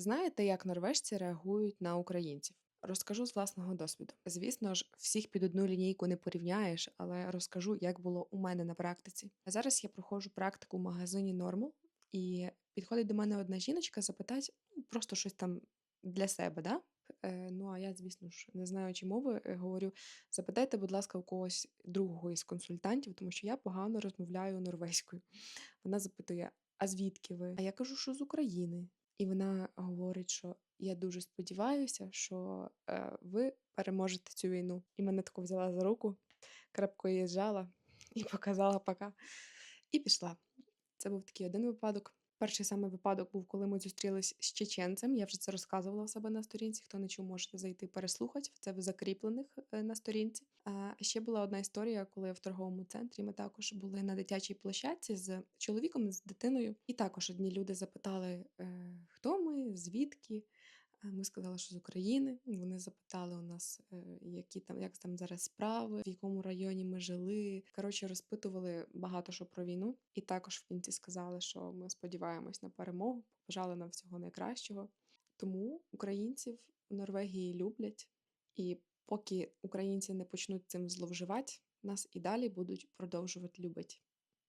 Знаєте, як норвежці реагують на українців? Розкажу з власного досвіду. Звісно ж, всіх під одну лінійку не порівняєш, але розкажу, як було у мене на практиці. А зараз я проходжу практику в магазині Нормал, і підходить до мене одна жіночка запитати ну, просто щось там для себе, да? Е, ну а я, звісно ж, не знаючи мови, е, говорю: запитайте, будь ласка, у когось другого із консультантів, тому що я погано розмовляю норвезькою. Вона запитує: А звідки ви? А я кажу, що з України. І вона говорить, що я дуже сподіваюся, що е, ви переможете цю війну. І мене тако взяла за руку, крепко її зжала і показала пока. І пішла. Це був такий один випадок. Перший саме випадок був, коли ми зустрілись з чеченцем. Я вже це розказувала у себе на сторінці. Хто не чув, можете зайти переслухати. Це в закріплених е, на сторінці. Ще була одна історія, коли в торговому центрі ми також були на дитячій площадці з чоловіком, з дитиною. І також одні люди запитали, е, хто ми, звідки. Ми сказали, що з України. Вони запитали у нас, е, які там, як там зараз справи, в якому районі ми жили. Коротше, розпитували багато що про війну. І також в кінці сказали, що ми сподіваємось на перемогу, побажали нам всього найкращого. Тому українців в Норвегії люблять, і поки українці не почнуть цим зловживати, нас і далі будуть продовжувати любити.